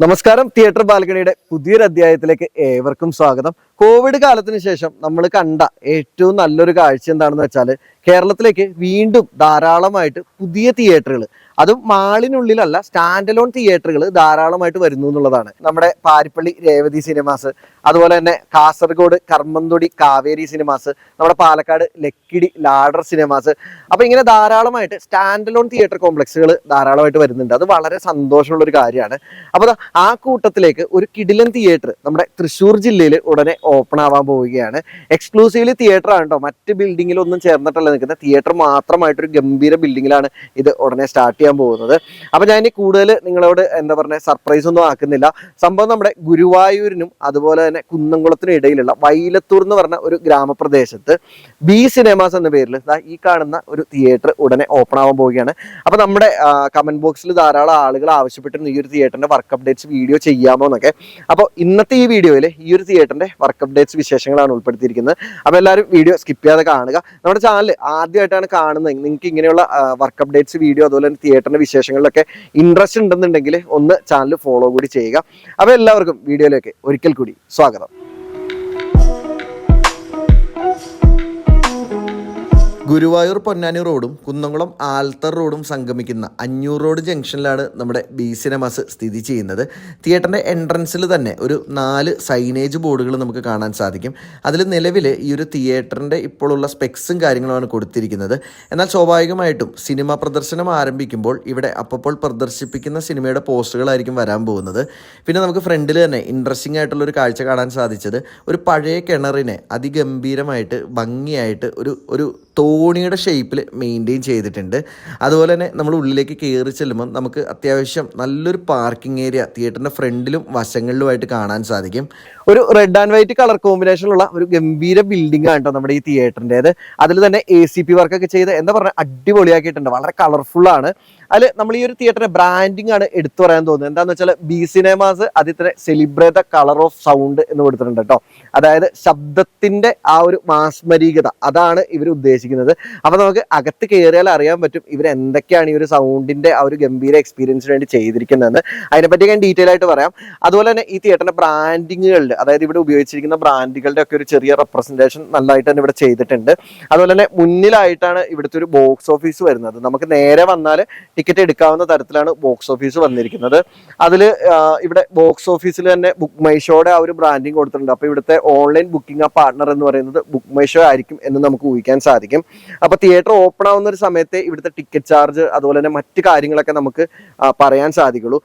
നമസ്കാരം തിയേറ്റർ ബാൽക്കണിയുടെ പുതിയൊരു അധ്യായത്തിലേക്ക് ഏവർക്കും സ്വാഗതം. കോവിഡ് കാലത്തിന് ശേഷം നമ്മൾ കണ്ട ഏറ്റവും നല്ലൊരു കാഴ്ച എന്താണെന്ന് വെച്ചാൽ കേരളത്തിലേക്ക് വീണ്ടും ധാരാളമായിട്ട് പുതിയ തിയേറ്ററുകൾ അതും മാളിനുള്ളിലല്ല സ്റ്റാൻഡ് അലോൺ തിയേറ്ററുകൾ ധാരാളമായിട്ട് വരുന്നു എന്നുള്ളതാണ്. നമ്മുടെ പാരിപ്പള്ളി രേവതി സിനിമാസ് അതുപോലെ തന്നെ കാസർഗോഡ് കർമ്മന്തൊടി കാവേരി സിനിമാസ് നമ്മുടെ പാലക്കാട് ലക്കിടി ലാഡർ സിനിമാസ്. അപ്പൊ ഇങ്ങനെ ധാരാളമായിട്ട് സ്റ്റാൻഡ് അലോൺ തിയേറ്റർ കോംപ്ലക്സുകൾ ധാരാളമായിട്ട് വരുന്നുണ്ട്. അത് വളരെ സന്തോഷമുള്ള ഒരു കാര്യമാണ്. അപ്പൊ ആ കൂട്ടത്തിലേക്ക് ഒരു കിടിലൻ തിയേറ്റർ നമ്മുടെ തൃശ്ശൂർ ജില്ലയിൽ ഉടനെ ഓപ്പൺ ആവാൻ പോവുകയാണ്. എക്സ്ക്ലൂസീവ്ലി തിയേറ്റർ ആണ് കേട്ടോ. മറ്റ് ബിൽഡിങ്ങിലൊന്നും ചേർന്നിട്ടല്ല നിൽക്കുന്ന തിയേറ്റർ മാത്രമായിട്ടൊരു ഗംഭീര ബിൽഡിങ്ങിലാണ് ഇത് ഉടനെ സ്റ്റാർട്ട് ചെയ്യാൻ പോകുന്നത്. അപ്പൊ ഞാൻ ഇനി കൂടുതൽ നിങ്ങളോട് എന്താ പറയുക സർപ്രൈസ് ഒന്നും ആക്കുന്നില്ല. സംഭവം നമ്മുടെ ഗുരുവായൂരിനും അതുപോലെ തന്നെ കുന്നംകുളത്തിനും ഇടയിലുള്ള വൈലത്തൂർ എന്ന് പറഞ്ഞ ഒരു ഗ്രാമപ്രദേശത്ത് ബി സിനിമാസ് എന്ന പേരിൽ ഈ കാണുന്ന ഒരു തിയേറ്റർ ഉടനെ ഓപ്പൺ ആവാൻ പോവുകയാണ്. അപ്പൊ നമ്മുടെ കമന്റ് ബോക്സിൽ ധാരാളം ആളുകൾ ആവശ്യപ്പെട്ടിരുന്നു ഈ ഒരു തിയേറ്ററിന്റെ വർക്ക് അപ്ഡേറ്റ്സ് വീഡിയോ ചെയ്യാമോ എന്നൊക്കെ. അപ്പോൾ ഇന്നത്തെ ഈ വീഡിയോയിൽ ഈ ഒരു തിയേറ്ററിന്റെ വർക്ക് അപ്ഡേറ്റ്സ് വിശേഷങ്ങളാണ് ഉൾപ്പെടുത്തിയിരിക്കുന്നത്. അപ്പോൾ എല്ലാവരും വീഡിയോ സ്കിപ്പ് ചെയ്യാതെ കാണുക. നമ്മുടെ ചാനൽ ആദ്യമായിട്ടാണ് കാണുന്നത്. നിങ്ങൾക്ക് ഇങ്ങനെയുള്ള വർക്ക് അപ്ഡേറ്റ്സ് വീഡിയോ അതുപോലെ തന്നെ തിയേറ്ററിന്റെ വിശേഷങ്ങളിലൊക്കെ ഇൻട്രസ്റ്റ് ഉണ്ടെന്നുണ്ടെങ്കിൽ ഒന്ന് ചാനൽ ഫോളോ കൂടി ചെയ്യുക. അപ്പോൾ എല്ലാവർക്കും വീഡിയോയിലേക്ക് ഒരിക്കൽ കൂടി സ്വാഗതം. ഗുരുവായൂർ പൊന്നാനി റോഡും കുന്നംകുളം ആൽത്തർ റോഡും സംഗമിക്കുന്ന അഞ്ഞൂർ റോഡ് ജംഗ്ഷനിലാണ് നമ്മുടെ ബി സിനിമാസ് സ്ഥിതി ചെയ്യുന്നത്. തിയേറ്ററിന്റെ എൻട്രൻസിൽ തന്നെ ഒരു നാല് സൈനേജ് ബോർഡുകൾ നമുക്ക് കാണാൻ സാധിക്കും. അതിൽ നിലവിൽ ഈ ഒരു തിയേറ്ററിന്റെ ഇപ്പോഴുള്ള സ്പെക്സും കാര്യങ്ങളുമാണ് കൊടുത്തിരിക്കുന്നത്. എന്നാൽ സ്വാഭാവികമായിട്ടും സിനിമ പ്രദർശനം ആരംഭിക്കുമ്പോൾ ഇവിടെ അപ്പോൾ പ്രദർശിപ്പിക്കുന്ന സിനിമയുടെ പോസ്റ്ററുകളായിരിക്കും വരാൻ പോകുന്നത്. പിന്നെ നമുക്ക് ഫ്രണ്ടിൽ തന്നെ ഇൻട്രസ്റ്റിംഗ് ആയിട്ടുള്ള ഒരു കാഴ്ച കാണാൻ സാധിച്ചത് ഒരു പഴയ കിണറിനെ അതിഗംഭീരമായിട്ട് ഭംഗിയായിട്ട് ഒരു ഒരു തോണിയുടെ ഷേപ്പിൽ മെയിന്റെയിൻ ചെയ്തിട്ടുണ്ട്. അതുപോലെ തന്നെ നമ്മൾ ഉള്ളിലേക്ക് കയറി ചെല്ലുമ്പോൾ നമുക്ക് അത്യാവശ്യം നല്ലൊരു പാർക്കിംഗ് ഏരിയ തിയേറ്ററിന്റെ ഫ്രണ്ടിലും വശങ്ങളിലുമായിട്ട് കാണാൻ സാധിക്കും. ഒരു റെഡ് ആൻഡ് വൈറ്റ് കളർ കോമ്പിനേഷനിലുള്ള ഒരു ഗംഭീര ബിൽഡിംഗ് ആണ് കേട്ടോ നമ്മുടെ ഈ തിയേറ്ററിന്റെത് അതിൽ തന്നെ എ സി പി വർക്കൊക്കെ ചെയ്ത് എന്താ പറയുക അടിപൊളിയാക്കിയിട്ടുണ്ട്. വളരെ കളർഫുള്ളാണ് അതിൽ നമ്മൾ ഈ ഒരു തിയേറ്ററിന്റെ ബ്രാൻഡിങ് ആണ് എടുത്തു പറയാൻ തോന്നുന്നത്. എന്താന്ന് വെച്ചാൽ B cinemas അതിത്ര celebrate the colour of sound എന്ന് കൊടുത്തിട്ടുണ്ട് കേട്ടോ. അതായത് ശബ്ദത്തിന്റെ ആ ഒരു മാസ്മരീകത അതാണ് ഇവർ ഉദ്ദേശിക്കുന്നത്. അപ്പൊ നമുക്ക് അകത്ത് കയറിയാൽ അറിയാൻ പറ്റും ഇവർ എന്തൊക്കെയാണ് ഈ ഒരു സൗണ്ടിന്റെ ആ ഒരു ഗംഭീര എക്സ്പീരിയൻസിന് വേണ്ടി ചെയ്തിരിക്കുന്നതെന്ന്. അതിനെപ്പറ്റി ഞാൻ ഡീറ്റെയിൽ ആയിട്ട് പറയാം. അതുപോലെ തന്നെ ഈ തിയേറ്ററിന്റെ ബ്രാൻഡിങ്ങുകളുടെ അതായത് ഇവിടെ ഉപയോഗിച്ചിരിക്കുന്ന ബ്രാൻഡുകളുടെ ഒക്കെ ഒരു ചെറിയ റെപ്രസെന്റേഷൻ നല്ലതായിട്ട് തന്നെ ഇവിടെ ചെയ്തിട്ടുണ്ട്. അതുപോലെ തന്നെ മുന്നിലായിട്ടാണ് ഇവിടുത്തെ ഒരു ബോക്സ് ഓഫീസ് വരുന്നത്. നമുക്ക് നേരെ വന്നാൽ ടിക്കറ്റ് എടുക്കാവുന്ന തരത്തിലാണ് ബോക്സ് ഓഫീസ് വന്നിരിക്കുന്നത്. അതിൽ ഇവിടെ ബോക്സ് ഓഫീസിൽ തന്നെ ബുക്ക് മൈ ഷോയുടെ ആ ഒരു ബ്രാൻഡിങ് കൊടുത്തിട്ടുണ്ട്. അപ്പോൾ ഇവിടുത്തെ ഓൺലൈൻ ബുക്കിംഗ് ആ പാർട്ണർ എന്ന് പറയുന്നത് ബുക്ക് മൈഷോ ആയിരിക്കും എന്ന് നമുക്ക് ഊഹിക്കാൻ സാധിക്കും. അപ്പോൾ തിയേറ്റർ ഓപ്പൺ ആവുന്ന ഒരു സമയത്ത് ഇവിടുത്തെ ടിക്കറ്റ് ചാർജ് അതുപോലെ തന്നെ മറ്റ് കാര്യങ്ങളൊക്കെ നമുക്ക് പറയാൻ സാധിക്കുള്ളൂ.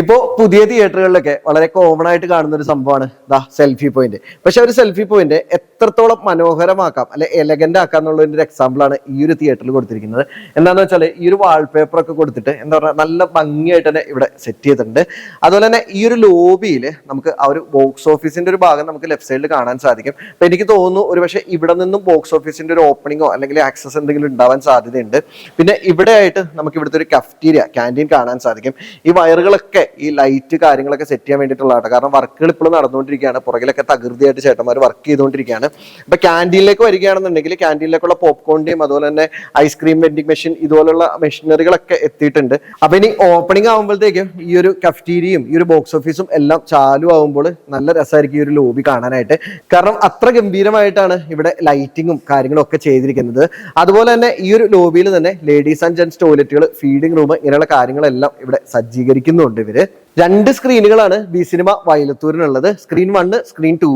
ഇപ്പോ പുതിയ തിയേറ്ററുകളിലൊക്കെ വളരെ കോമൺ ആയിട്ട് കാണുന്ന ഒരു സംഭവമാണ് ദാ സെൽഫി പോയിന്റ് പക്ഷെ ഒരു സെൽഫി പോയിന്റ് എത്രത്തോളം മനോഹരമാക്കാം അല്ലെ എലഗന്റ് ആക്കാം എന്നുള്ളതിന്റെ ഒരു എക്സാമ്പിൾ ആണ് ഈ ഒരു തിയേറ്ററിൽ കൊടുത്തിരിക്കുന്നത്. എന്താണെന്ന് വെച്ചാൽ ഈ ഒരു വാൾപേപ്പർ ഒക്കെ കൊടുത്തിട്ട് എന്താ പറയുക നല്ല ഭംഗിയായിട്ട് തന്നെ ഇവിടെ സെറ്റ് ചെയ്തിട്ടുണ്ട്. അതുപോലെ തന്നെ ഈ ഒരു ലോബിയിൽ നമുക്ക് ആ ഒരു ബോക്സ് ഓഫീസിന്റെ ഒരു ഭാഗം നമുക്ക് ലെഫ്റ്റ് സൈഡിൽ കാണാൻ സാധിക്കും. അപ്പൊ എനിക്ക് തോന്നുന്നു ഒരു പക്ഷേ ഇവിടെ നിന്നും ബോക്സ് ഓഫീസിന്റെ ഒരു ഓപ്പണിങ്ങോ അല്ലെങ്കിൽ ആക്സസ് എന്തെങ്കിലും ഉണ്ടാവാൻ സാധ്യതയുണ്ട്. പിന്നെ ഇവിടെ ആയിട്ട് നമുക്ക് ഇവിടുത്തെ ഒരു കഫ്റ്റീരിയ ക്യാന്റീൻ കാണാൻ സാധിക്കും. ഈ വയറുകളൊക്കെ ഈ ലൈറ്റ് കാര്യങ്ങളൊക്കെ സെറ്റ് ചെയ്യാൻ വേണ്ടിയിട്ടുള്ളതാണ് കാരണം വർക്കുകൾ ഇപ്പോഴും നടന്നുകൊണ്ടിരിക്കുകയാണ്. പുറകിലൊക്കെ തകൃതിയായിട്ട് ചേട്ടന്മാർ വർക്ക് ചെയ്തുകൊണ്ടിരിക്കുകയാണ്. അപ്പൊ ക്യാന്റീനിലേക്ക് വരികയാണെന്നുണ്ടെങ്കിൽ ക്യാന്റീനിലേക്കുള്ള പോപ്കോണിന്റെയും അതുപോലെ തന്നെ ഐസ്ക്രീം വെൻഡിങ് മെഷീൻ ഇതുപോലുള്ള മെഷീനറികളൊക്കെ എത്തിയിട്ടുണ്ട്. അപ്പൊ ഇനി ഓപ്പണിംഗ് ആകുമ്പോഴത്തേക്കും ഈ ഒരു കഫ്റ്റീരിയയും ഈ ഒരു ബോക്സ് ഓഫീസും എല്ലാം ചാലു ആകുമ്പോൾ നല്ല രസമായിരിക്കും ഈ ഒരു ലോബി കാണാനായിട്ട്. കാരണം അത്ര ഗംഭീരമായിട്ടാണ് ഇവിടെ ലൈറ്റിങ്ങും കാര്യങ്ങളും ഒക്കെ ചെയ്തിരിക്കുന്നത്. അതുപോലെ തന്നെ ഈ ഒരു ലോബിയിൽ തന്നെ ലേഡീസ് ആൻഡ് ജെൻസ് ടോയ്ലറ്റുകൾ ഫീഡിംഗ് റൂം ഇങ്ങനെയുള്ള കാര്യങ്ങളെല്ലാം ഇവിടെ സജ്ജീകരിക്കുന്നുണ്ട് üzere രണ്ട് സ്ക്രീനുകളാണ് ബി സിനിമ വയലത്തൂരിനുള്ളത്. സ്ക്രീൻ വണ്ണ് സ്ക്രീൻ ടൂ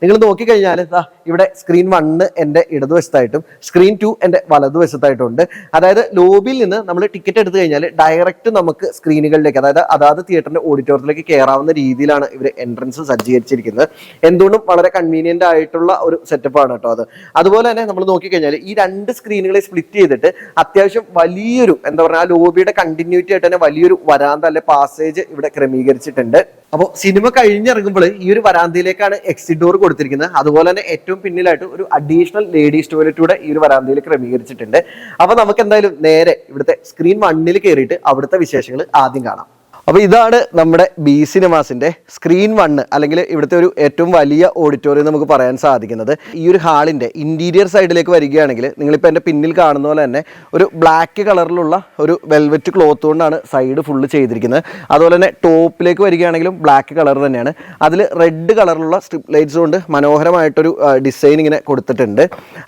നിങ്ങൾ നോക്കിക്കഴിഞ്ഞാൽ ഇവിടെ സ്ക്രീൻ വണ്ണ് എന്റെ ഇടതുവശത്തായിട്ടും സ്ക്രീൻ ടു എന്റെ വലതുവശത്തായിട്ടുണ്ട്. അതായത് ലോബിയിൽ നിന്ന് നമ്മൾ ടിക്കറ്റ് എടുത്തു കഴിഞ്ഞാൽ ഡയറക്റ്റ് നമുക്ക് സ്ക്രീനുകളിലേക്ക് അതായത് അതാത് തിയേറ്ററിന്റെ ഓഡിറ്റോറിയത്തിലേക്ക് കയറാവുന്ന രീതിയിലാണ് ഇവർ എൻട്രൻസ് സജ്ജീകരിച്ചിരിക്കുന്നത്. എന്തുകൊണ്ടും വളരെ കൺവീനിയന്റ് ആയിട്ടുള്ള ഒരു സെറ്റപ്പാണ് കേട്ടോ അത്. അതുപോലെ തന്നെ നമ്മൾ നോക്കിക്കഴിഞ്ഞാൽ ഈ രണ്ട് സ്ക്രീനുകളെ സ്പ്ലിറ്റ് ചെയ്തിട്ട് അത്യാവശ്യം വലിയൊരു എന്താ പറയുക ആ ലോബിയുടെ കണ്ടിന്യൂറ്റി ആയിട്ട് തന്നെ വലിയൊരു വരാന്ത അല്ലെ പാസേജ് ഇവിടെ ക്രമീകരിച്ചിട്ടുണ്ട്. അപ്പോൾ സിനിമ കഴിഞ്ഞിറങ്ങുമ്പോൾ ഈ ഒരു വരാന്തയിലേക്കാണ് എക്സിറ്റ് ഡോർ കൊടുത്തിരിക്കുന്നത്. അതുപോലെ തന്നെ ഏറ്റവും പിന്നിലായിട്ട് ഒരു അഡീഷണൽ ലേഡീസ് ടോയ്ലറ്റ് കൂടെ ഈ ഒരു വരാന്തയിൽ ക്രമീകരിച്ചിട്ടുണ്ട്. അപ്പൊ നമുക്ക് എന്തായാലും നേരെ ഇവിടുത്തെ സ്ക്രീൻ വണ്ണിൽ കയറിയിട്ട് അവിടുത്തെ വിശേഷങ്ങൾ ആദ്യം കാണാം. അപ്പോൾ ഇതാണ് നമ്മുടെ ബി സിനിമാസിന്റെ സ്ക്രീൻ വണ്ണ് അല്ലെങ്കിൽ ഇവിടുത്തെ ഒരു ഏറ്റവും വലിയ ഓഡിറ്റോറിയം നമുക്ക് പറയാൻ സാധിക്കുന്നത്. ഈ ഒരു ഹാളിന്റെ ഇന്റീരിയർ സൈഡിലേക്ക് വരികയാണെങ്കിൽ നിങ്ങളിപ്പോൾ എന്റെ പിന്നിൽ കാണുന്ന പോലെ തന്നെ ഒരു ബ്ലാക്ക് കളറിലുള്ള ഒരു വെൽവെറ്റ് ക്ലോത്ത് കൊണ്ടാണ് സൈഡ് ഫുള്ള് ചെയ്തിരിക്കുന്നത്. അതുപോലെ തന്നെ ടോപ്പിലേക്ക് വരികയാണെങ്കിലും ബ്ലാക്ക് കളർ തന്നെയാണ്. അതിൽ റെഡ് കളറിലുള്ള സ്ട്രിപ്പ് ലൈറ്റ്സ് കൊണ്ട് മനോഹരമായിട്ടൊരു ഡിസൈൻ ഇങ്ങനെ കൊടുത്തിട്ടുണ്ട്.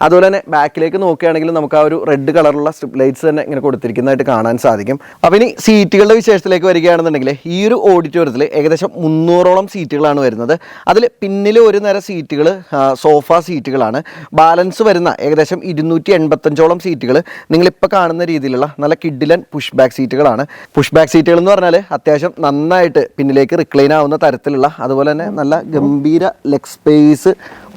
അതുപോലെ തന്നെ ബാക്കിലേക്ക് നോക്കുകയാണെങ്കിലും നമുക്ക് ആ ഒരു റെഡ് കളറുള്ള സ്ട്രിപ്പ് ലൈറ്റ്സ് തന്നെ ഇങ്ങനെ കൊടുത്തിരിക്കുന്നതായിട്ട് കാണാൻ സാധിക്കും. അപ്പോൾ ഇനി സീറ്റുകളുടെ വിശേഷത്തിലേക്ക് വരികയാണെന്നുണ്ടെങ്കിൽ ഈ ഒരു ഓഡിറ്റോറിയത്തിൽ ഏകദേശം മുന്നൂറോളം സീറ്റുകളാണ് വരുന്നത്. അതിൽ പിന്നിൽ ഒരു നിര സീറ്റുകൾ സോഫ സീറ്റുകളാണ്. ബാലൻസ് വരുന്ന ഏകദേശം ഇരുന്നൂറ്റി എൺപത്തഞ്ചോളം സീറ്റുകൾ നിങ്ങളിപ്പോൾ കാണുന്ന രീതിയിലുള്ള നല്ല കിഡിലൻ പുഷ് ബാക്ക് സീറ്റുകളാണ്. പുഷ് ബാക്ക് സീറ്റുകൾ എന്ന് പറഞ്ഞാൽ അത്യാവശ്യം നന്നായിട്ട് പിന്നിലേക്ക് റിക്ലൈൻ ആവുന്ന തരത്തിലുള്ള അതുപോലെ തന്നെ നല്ല ഗംഭീര ലെഗ് സ്പേസ്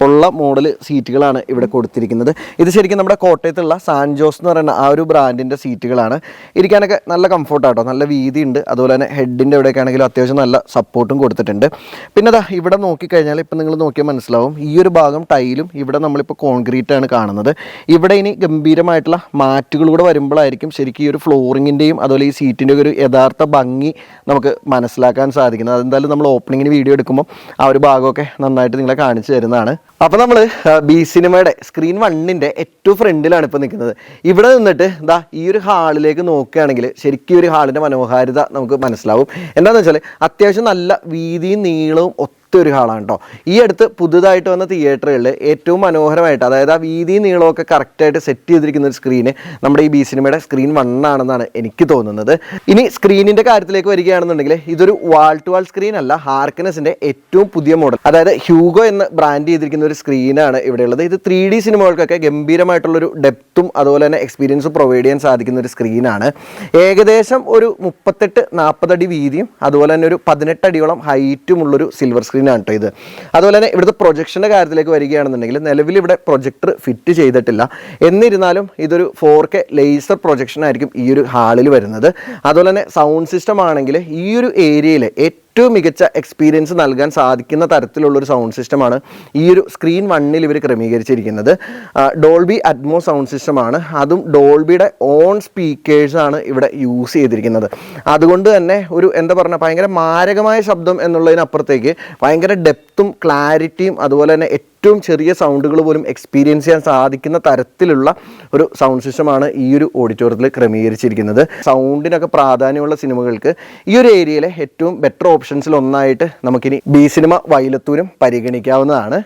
ഉള്ള മോഡൽ സീറ്റുകളാണ് ഇവിടെ കൊടുത്തിരിക്കുന്നത്. ഇത് ശരിക്കും നമ്മുടെ കോട്ടയത്തുള്ള സാൻജോസ് എന്ന് പറയുന്ന ആ ഒരു ബ്രാൻഡിന്റെ സീറ്റുകളാണ്. ഇരിക്കാനൊക്കെ നല്ല കംഫർട്ടാട്ടോ നല്ല വീതി ഉണ്ട് അതുപോലെ തന്നെ ഹെഡിന്റെ ഇവിടെയൊക്കെ ആണെങ്കിലും അത്യാവശ്യം നല്ല സപ്പോർട്ടും കൊടുത്തിട്ടുണ്ട്. പിന്നെ അതാ ഇവിടെ നോക്കിക്കഴിഞ്ഞാൽ ഇപ്പം നിങ്ങൾ നോക്കിയാൽ മനസ്സിലാവും ഈ ഒരു ഭാഗം ടൈലും ഇവിടെ നമ്മളിപ്പോൾ കോൺക്രീറ്റ് ആണ് കാണുന്നത്. ഇവിടെ ഇനി ഗംഭീരമായിട്ടുള്ള മാറ്റുകളൂടെ വരുമ്പോഴായിരിക്കും ശരിക്കും ഈ ഒരു ഫ്ലോറിങ്ങിന്റെയും അതുപോലെ ഈ സീറ്റിന്റെ ഒരു യഥാർത്ഥ ഭംഗി നമുക്ക് മനസ്സിലാക്കാൻ സാധിക്കുന്നത്. അതെന്തായാലും നമ്മൾ ഓപ്പണിങ്ങിന് വീഡിയോ എടുക്കുമ്പോൾ ആ ഒരു ഭാഗമൊക്കെ നന്നായിട്ട് നിങ്ങളെ കാണിച്ചു തരുന്നതാണ്. അപ്പോൾ നമ്മൾ ബി സിനിമയുടെ സ്ക്രീൻ വണ്ണിന്റെ ഏറ്റവും ഫ്രണ്ടിലാണ് ഇപ്പോൾ നിൽക്കുന്നത്. ഇവിടെ നിന്നിട്ട് എന്താ ഈ ഒരു ഹാളിലേക്ക് നോക്കുകയാണെങ്കിൽ ശരിക്കും ഈ ഒരു ഹാളിന്റെ മനോഹാരിത നമുക്ക് മനസ്സിലാവും എന്താണെന്ന് വെച്ചാൽ അത്യാവശ്യം നല്ല വീതിയും നീളവും ഒത്ത ഒരു ഹാളാണ് കേട്ടോ. ഈ അടുത്ത് പുതുതായിട്ട് വന്ന തിയേറ്ററുകളിൽ ഏറ്റവും മനോഹരമായിട്ട് അതായത് ആ വീതി നീളമൊക്കെ കറക്റ്റായിട്ട് സെറ്റ് ചെയ്തിരിക്കുന്ന ഒരു സ്ക്രീന് നമ്മുടെ ഈ ബി സിനിമയുടെ സ്ക്രീൻ വൺ ആണെന്നാണ് എനിക്ക് തോന്നുന്നത്. ഇനി സ്ക്രീനിന്റെ കാര്യത്തിലേക്ക് വരികയാണെന്നുണ്ടെങ്കിൽ ഇതൊരു വാൾ ടു വാൾ സ്ക്രീൻ അല്ല ഹാർക്കനസിന്റെ ഏറ്റവും പുതിയ മോഡൽ അതായത് ഹ്യൂഗോ എന്ന് ബ്രാൻഡ് ചെയ്തിരിക്കുന്ന ഒരു സ്ക്രീനാണ് ഇവിടെയുള്ളത് ഇത് ത്രീ ഡി സിനിമകൾക്കൊക്കെ ഗംഭീരമായിട്ടുള്ളൊരു ഡെപ്തും അതുപോലെ തന്നെ എക്സ്പീരിയൻസും പ്രൊവൈഡ് ചെയ്യാൻ സാധിക്കുന്ന ഒരു സ്ക്രീനാണ് ഏകദേശം ഒരു മുപ്പത്തെട്ട് നാൽപ്പതടി വീതിയും അതുപോലെ തന്നെ ഒരു പതിനെട്ടടിയോളം ഹൈറ്റുമുള്ളൊരു സിൽവർ സ്ക്രീൻ സ്ക്രീനാണ് കേട്ടോ ഇത്. അതുപോലെ തന്നെ ഇവിടുത്തെ പ്രൊജക്ഷന്റെ കാര്യത്തിലേക്ക് വരികയാണെന്നുണ്ടെങ്കിൽ നിലവിൽ ഇവിടെ പ്രൊജക്ടർ ഫിറ്റ് ചെയ്തിട്ടില്ല. എന്നിരുന്നാലും ഇതൊരു ഫോർ കെ ലേസർ പ്രൊജക്ഷൻ ആയിരിക്കും ഈ ഒരു ഹാളിൽ വരുന്നത്. അതുപോലെ തന്നെ സൗണ്ട് സിസ്റ്റം ആണെങ്കിൽ ഈ ഒരു ഏരിയയിൽ ഏറ്റവും മികച്ച എക്സ്പീരിയൻസ് നൽകാൻ സാധിക്കുന്ന തരത്തിലുള്ളൊരു സൗണ്ട് സിസ്റ്റമാണ് ഈ ഒരു സ്ക്രീൻ വണ്ണിൽ ഇവർ ക്രമീകരിച്ചിരിക്കുന്നത്. ഡോൾബി അറ്റ്മോ സൗണ്ട് സിസ്റ്റമാണ് അതും ഡോൾബിയുടെ ഓൺ സ്പീക്കേഴ്സാണ് ഇവിടെ യൂസ് ചെയ്തിരിക്കുന്നത്. അതുകൊണ്ട് തന്നെ ഒരു എന്താ പറഞ്ഞാൽ ഭയങ്കര മാരകമായ ശബ്ദം എന്നുള്ളതിനപ്പുറത്തേക്ക് ഭയങ്കര ഡെപ്തും ക്ലാരിറ്റിയും അതുപോലെ തന്നെ ഏറ്റവും ചെറിയ സൗണ്ടുകൾ പോലും എക്സ്പീരിയൻസ് ചെയ്യാൻ സാധിക്കുന്ന തരത്തിലുള്ള ഒരു സൗണ്ട് സിസ്റ്റമാണ് ഈ ഒരു ഓഡിറ്റോറിയത്തിൽ ക്രമീകരിച്ചിരിക്കുന്നത്. സൗണ്ടിനൊക്കെ പ്രാധാന്യമുള്ള സിനിമകൾക്ക് ഈ ഒരു ഏരിയയിലെ ഏറ്റവും ബെറ്റർ ഓപ്ഷൻസിൽ ഒന്നായിട്ട് നമുക്കിനി ബി സിനിമ വൈലത്തൂരും പരിഗണിക്കാവുന്നതാണ്.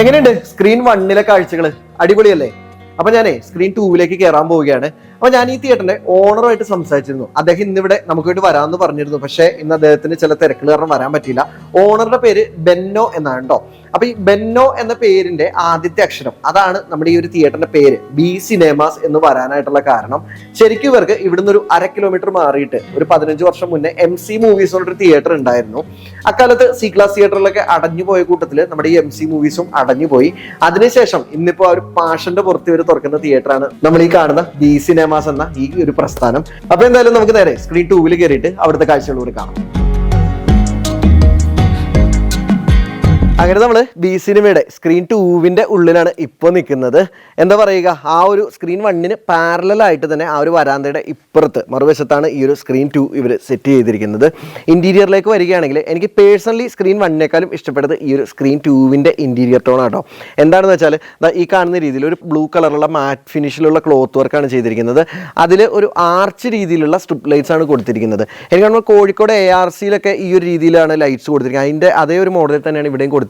എങ്ങനെയുണ്ട്? സ്ക്രീൻ വണ്ണിലെ കാഴ്ചകൾ അടിപൊളിയല്ലേ? അപ്പൊ ഞാനേ സ്ക്രീൻ ടൂവിലേക്ക് കയറാൻ പോവുകയാണ്. അപ്പൊ ഞാൻ ഈ തിയേറ്ററിന്റെ ഓണറുമായിട്ട് സംസാരിച്ചിരുന്നു. അദ്ദേഹം ഇന്നിവിടെ നമുക്ക് വേണ്ടി വരാമെന്ന് പറഞ്ഞിരുന്നു. പക്ഷേ ഇന്ന് അദ്ദേഹത്തിന് ചില തിരക്കുകൾ കാരണം വരാൻ പറ്റിയില്ല. ഓണറുടെ പേര് ബെന്നോ എന്നാണ് കേട്ടോ അപ്പൊ ഈ ബെന്നോ എന്ന പേരിന്റെ ആദ്യത്തെ അക്ഷരം അതാണ് നമ്മുടെ ഈ ഒരു തിയേറ്ററിന്റെ പേര്. ബി സിനിമാസ് എന്ന് വരാനായിട്ടുള്ള കാരണം. ശരിക്കും ഇവർക്ക് ഇവിടുന്ന് ഒരു അര കിലോമീറ്റർ മാറിയിട്ട് ഒരു പതിനഞ്ച് വർഷം മുന്നേ എം സി മൂവീസ് ഒരു തിയേറ്റർ ഉണ്ടായിരുന്നു. അക്കാലത്ത് സി ക്ലാസ് തിയേറ്ററിലൊക്കെ അടഞ്ഞു പോയ കൂട്ടത്തിൽ നമ്മുടെ ഈ എം സി മൂവീസും അടഞ്ഞു പോയി. അതിനുശേഷം ഇന്നിപ്പോ ആ ഒരു പാഷന്റെ പുറത്ത് ഇവർ തുറക്കുന്ന തിയേറ്ററാണ് നമ്മൾ ഈ കാണുന്ന ബി സിനിമാസ് എന്ന ഈ ഒരു പ്രസ്ഥാനം. അപ്പൊ എന്തായാലും നമുക്ക് നേരെ സ്ക്രീൻ ടൂവിൽ കയറിയിട്ട് അവിടുത്തെ കാഴ്ചകളൂടെ കാണാം. അങ്ങനെ നമ്മൾ ബി സിനിമയുടെ സ്ക്രീൻ ടൂവിന്റെ ഉള്ളിലാണ് ഇപ്പോൾ നിൽക്കുന്നത് എന്താ പറയുക? ആ ഒരു സ്ക്രീൻ വണ്ണിന് പാരലായിട്ട് തന്നെ ആ ഒരു വരാന്തയുടെ ഇപ്പുറത്ത് മറുവശത്താണ് ഈ ഒരു സ്ക്രീൻ ടു ഇവർ സെറ്റ് ചെയ്തിരിക്കുന്നത്. ഇന്റീരിയറിലേക്ക് വരികയാണെങ്കിൽ എനിക്ക് പേഴ്സണലി സ്ക്രീൻ വണ്ണിനേക്കാളും ഇഷ്ടപ്പെട്ടത് ഈ ഒരു സ്ക്രീൻ ടൂവിന്റെ ഇന്റീരിയർ ടോൺ ആട്ടോ. എന്താണെന്ന് വെച്ചാൽ ഈ കാണുന്ന രീതിയിൽ ഒരു ബ്ലൂ കളറുള്ള മാറ്റ് ഫിനിഷിലുള്ള ക്ലോത്ത് വർക്കാണ് ചെയ്തിരിക്കുന്നത്. അതിൽ ഒരു ആർച്ച് രീതിയിലുള്ള സ്ട്രിപ്പ് ലൈറ്റ്സ് ആണ് കൊടുത്തിരിക്കുന്നത്. എനിക്ക് നമ്മൾ കോഴിക്കോട് എ ആർ സിയിലൊക്കെ ഈ ഒരു രീതിയിലാണ് ലൈറ്റ്സ് കൊടുത്തിരിക്കുന്നത്. അതിന്റെ അതേ ഒരു മോഡലിൽ തന്നെയാണ് ഇവിടെയും കൊടുത്തിരിക്കുന്നത്.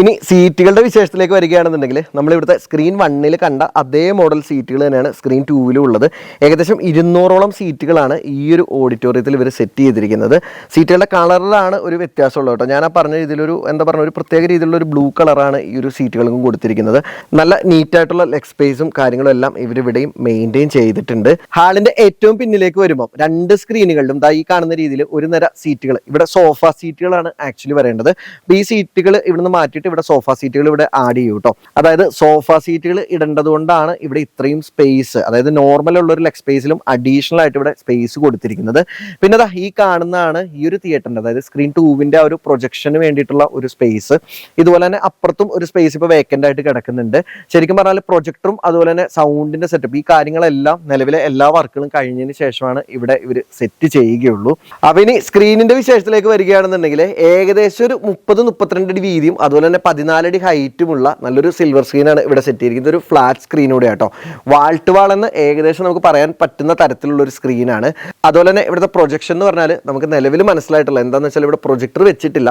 ഇനി സീറ്റുകളുടെ വിശേഷത്തിലേക്ക് വരികയാണെന്നുണ്ടെങ്കിൽ നമ്മൾ ഇവിടുത്തെ സ്ക്രീൻ വണ്ണിൽ കണ്ട അതേ മോഡൽ സീറ്റുകൾ തന്നെയാണ് സ്ക്രീൻ ടൂവിലും ഉള്ളത്. ഏകദേശം ഇരുന്നൂറോളം സീറ്റുകളാണ് ഈ ഒരു ഓഡിറ്റോറിയത്തിൽ ഇവർ സെറ്റ് ചെയ്തിരിക്കുന്നത്. സീറ്റുകളുടെ കളറിലാണ് ഒരു വ്യത്യാസമുള്ളത് കേട്ടോ. ഞാൻ ആ പറഞ്ഞ രീതിയിലൊരു എന്താ പറഞ്ഞ ഒരു പ്രത്യേക രീതിയിലുള്ള ഒരു ബ്ലൂ കളറാണ് ഈ ഒരു സീറ്റുകൾക്കും കൊടുത്തിരിക്കുന്നത്. നല്ല നീറ്റായിട്ടുള്ള ലെഗ് സ്പേസും കാര്യങ്ങളും എല്ലാം ഇവരിവിടെയും മെയിന്റെയിൻ ചെയ്തിട്ടുണ്ട്. ഹാളിന്റെ ഏറ്റവും പിന്നിലേക്ക് വരുമ്പോൾ രണ്ട് സ്ക്രീനുകളിലും ദാ ഈ കാണുന്ന രീതിയിൽ ഒരു നിര സീറ്റുകൾ ഇവിടെ സോഫ സീറ്റുകളാണ് ആക്ച്വലി വരേണ്ടത്. ഈ സീറ്റുകൾ ഇവിടുന്ന് മാറ്റിയിട്ട് ഇവിടെ സോഫ സീറ്റുകൾ ഇവിടെ ആഡ് ചെയ്യും കേട്ടോ അതായത് സോഫ സീറ്റുകൾ ഇടേണ്ടത് കൊണ്ടാണ് ഇവിടെ ഇത്രയും സ്പേസ് അതായത് നോർമൽ ഉള്ള ഒരു ലെഗ് സ്പേസിലും അഡീഷണൽ ആയിട്ട് ഇവിടെ സ്പേസ് കൊടുത്തിരിക്കുന്നത്. പിന്നെ അതാ ഈ കാണുന്നതാണ് ഈ ഒരു തിയേറ്ററിന്റെ അതായത് സ്ക്രീൻ ടൂവിന്റെ ആ ഒരു പ്രൊജക്ഷന് വേണ്ടിയിട്ടുള്ള ഒരു സ്പേസ് ഇതുപോലെ തന്നെ അപ്പുറത്തും ഒരു സ്പേസ് ഇപ്പൊ വേക്കന്റ് ആയിട്ട് കിടക്കുന്നുണ്ട്. ശരിക്കും പറഞ്ഞാൽ പ്രൊജക്ടറും അതുപോലെ തന്നെ സൗണ്ടിന്റെ സെറ്റപ്പ് ഈ കാര്യങ്ങളെല്ലാം നിലവിലെ എല്ലാ വർക്കുകളും കഴിഞ്ഞതിന് ശേഷമാണ് ഇവിടെ ഇവർ സെറ്റ് ചെയ്യുകയുള്ളൂ. അപ്പൊ ഇനി സ്ക്രീനിന്റെ വിശേഷത്തിലേക്ക് വരികയാണെന്നുണ്ടെങ്കിൽ ഏകദേശം ഒരു മുപ്പത് മുപ്പത്തിരണ്ട് അടി വീതിയും അതുപോലെ തന്നെ പതിനാലടി ഹൈറ്റുമുള്ള നല്ലൊരു സിൽവർ സ്ക്രീനാണ് ഇവിടെ സെറ്റ് ചെയ്തിരിക്കുന്നത്. ഒരു ഫ്ലാറ്റ് സ്ക്രീനൂടെ ആട്ടോ. വാൾ ടു വാൾ എന്ന് ഏകദേശം നമുക്ക് പറയാൻ പറ്റുന്ന തരത്തിലുള്ള ഒരു സ്ക്രീനാണ് അതുപോലെ തന്നെ ഇവിടുത്തെ പ്രൊജക്ഷൻ എന്ന് പറഞ്ഞാൽ നമുക്ക് നിലവിൽ മനസ്സിലായിട്ടില്ല എന്താണെന്ന് വെച്ചാൽ ഇവിടെ പ്രൊജക്ടർ വെച്ചിട്ടില്ല.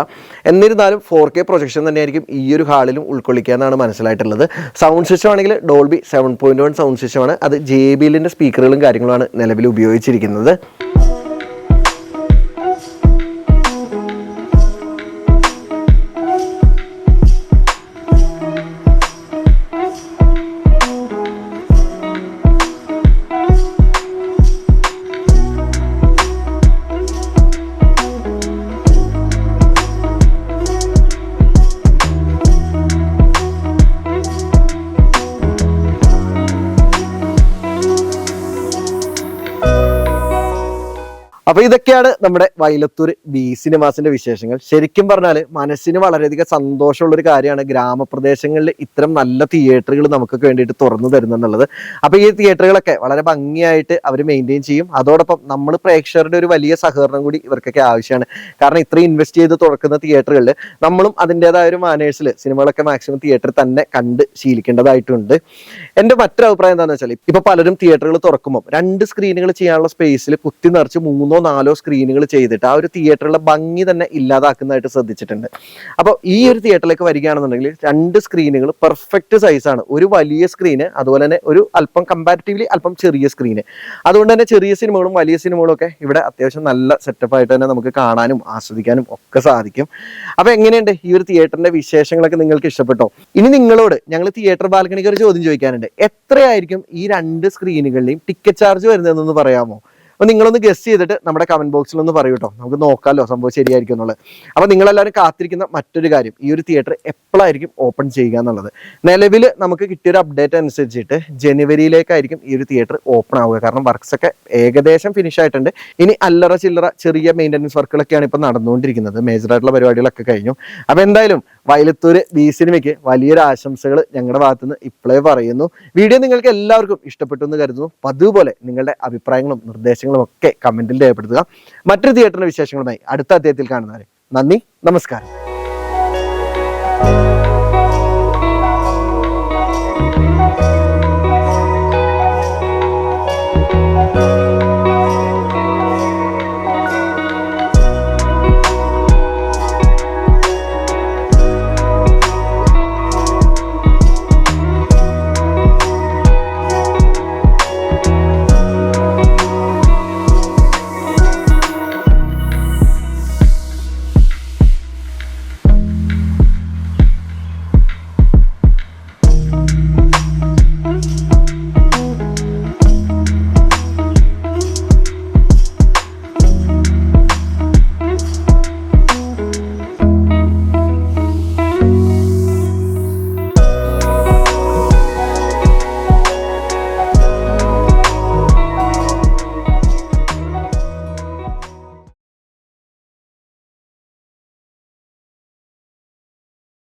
എന്നിരുന്നാലും ഫോർ കെ പ്രൊജക്ഷൻ തന്നെയായിരിക്കും ഈ ഒരു ഹാളിലും ഉൾക്കൊള്ളിക്കുക എന്നാണ് മനസ്സിലായിട്ടുള്ളത്. സൗണ്ട് സിസ്റ്റം ആണെങ്കിൽ Dolby seven point one sound സിസ്റ്റമാണ് അത് ജെ ബി സ്പീക്കറുകളും കാര്യങ്ങളുമാണ് നിലവിൽ ഉപയോഗിച്ചിരിക്കുന്നത്. അപ്പൊ ഇതൊക്കെയാണ് നമ്മുടെ വൈലത്തൂർ ബി സിനിമാസിന്റെ വിശേഷങ്ങൾ. ശരിക്കും പറഞ്ഞാൽ മനസ്സിന് വളരെയധികം സന്തോഷമുള്ള ഒരു കാര്യമാണ് ഗ്രാമപ്രദേശങ്ങളിൽ ഇത്തരം നല്ല തിയേറ്ററുകൾ നമുക്കൊക്കെ വേണ്ടിയിട്ട് തുറന്നു തരുന്നുള്ളത് അപ്പൊ ഈ തിയേറ്ററുകളൊക്കെ വളരെ ഭംഗിയായിട്ട് അവർ മെയിന്റെയിൻ ചെയ്യും. അതോടൊപ്പം നമ്മൾ പ്രേക്ഷകരുടെ ഒരു വലിയ സഹകരണം കൂടി ഇവർക്കൊക്കെ ആവശ്യമാണ്. കാരണം ഇത്രയും ഇൻവെസ്റ്റ് ചെയ്ത് തുറക്കുന്ന തിയേറ്ററുകളിൽ നമ്മളും അതിന്റെതായ ഒരു മാനേഴ്സിൽ സിനിമകളൊക്കെ മാക്സിമം തിയേറ്ററിൽ തന്നെ കണ്ട് ശീലിക്കേണ്ടതായിട്ടുണ്ട്. എന്റെ മറ്റൊരു അഭിപ്രായം എന്താണെന്ന് വെച്ചാൽ ഇപ്പൊ പലരും തിയേറ്ററുകൾ തുറക്കുമ്പോൾ രണ്ട് സ്ക്രീനുകൾ ചെയ്യാനുള്ള സ്പേസിൽ കുത്തി നിറച്ച് മൂന്നോ നാലോ സ്ക്രീനുകൾ ചെയ്തിട്ട് ആ ഒരു തിയേറ്ററിലെ ഭംഗി തന്നെ ഇല്ലാതാക്കുന്നതായിട്ട് ശ്രദ്ധിച്ചിട്ടുണ്ട്. അപ്പോൾ ഈ ഒരു തിയേറ്ററിലേക്ക് വരികയാണെന്നുണ്ടെങ്കിൽ രണ്ട് സ്ക്രീനുകൾ പെർഫെക്റ്റ് സൈസാണ് ഒരു വലിയ സ്ക്രീന് അതുപോലെ തന്നെ ഒരു അല്പം കമ്പാരിറ്റീവ്ലി അല്പം ചെറിയ സ്ക്രീന് അതുകൊണ്ട് തന്നെ ചെറിയ സിനിമകളും വലിയ സിനിമകളും ഒക്കെ ഇവിടെ അത്യാവശ്യം നല്ല സെറ്റപ്പ് ആയിട്ട് തന്നെ നമുക്ക് കാണാനും ആസ്വദിക്കാനും ഒക്കെ സാധിക്കും. അപ്പോൾ എങ്ങനെയുണ്ട് ഈ ഒരു തിയേറ്ററിന്റെ വിശേഷങ്ങളൊക്കെ നിങ്ങൾക്ക് ഇഷ്ടപ്പെട്ടോ? ഇനി നിങ്ങളോട് ഞങ്ങൾ തിയേറ്റർ ബാൽക്കണിക്ക് ഒരു ചോദ്യം ചോദിക്കാനുണ്ട്. എത്രയായിരിക്കും ഈ രണ്ട് സ്ക്രീനുകളുടെയും ടിക്കറ്റ് ചാർജ് വരുന്നതെന്ന് പറയാമോ? അപ്പൊ നിങ്ങളൊന്ന് ഗസ് ചെയ്തിട്ട് നമ്മുടെ കമന്റ് ബോക്സിൽ ഒന്ന് പറയൂ കേട്ടോ നമുക്ക് നോക്കാമല്ലോ സംഭവം ശരിയായിരിക്കും എന്നുള്ളത്. അപ്പൊ നിങ്ങളെല്ലാവരും കാത്തിരിക്കുന്ന മറ്റൊരു കാര്യം. ഈ ഒരു തിയേറ്റർ എപ്പോഴായിരിക്കും ഓപ്പൺ ചെയ്യുക എന്നുള്ളത്. നിലവിൽ നമുക്ക് കിട്ടിയൊരു അപ്ഡേറ്റ് അനുസരിച്ചിട്ട് ജനുവരിയിലേക്കായിരിക്കും ഈ ഒരു തിയേറ്റർ ഓപ്പൺ ആവുക. കാരണം വർക്ക്സ് ഒക്കെ ഏകദേശം ഫിനിഷ് ആയിട്ടുണ്ട്. ഇനി അല്ലറ ചില്ലറ ചെറിയ മെയിന്റനൻസ് വർക്കുകളൊക്കെയാണ് ഇപ്പൊ നടന്നുകൊണ്ടിരിക്കുന്നത്. മേജറായിട്ടുള്ള പരിപാടികളൊക്കെ കഴിഞ്ഞു. അപ്പൊ എന്തായാലും വയലത്തൂര് ബി സിനിമയ്ക്ക് വലിയൊരു ആശംസകൾ ഞങ്ങളുടെ ഭാഗത്തുനിന്ന് ഇപ്പോഴേ പറയുന്നു. വീഡിയോ നിങ്ങൾക്ക് എല്ലാവർക്കും ഇഷ്ടപ്പെട്ടു എന്ന് കരുതുന്നു. പതിവ് നിങ്ങളുടെ അഭിപ്രായങ്ങളും നിർദ്ദേശങ്ങളും ഒക്കെ കമന്റിൽ രേഖപ്പെടുത്തുക. മറ്റൊരു തിയേറ്ററിന്റെ വിശേഷങ്ങളുമായി അടുത്ത അദ്ദേഹത്തിൽ കാണുന്നവരെ. നന്ദി നമസ്കാരം.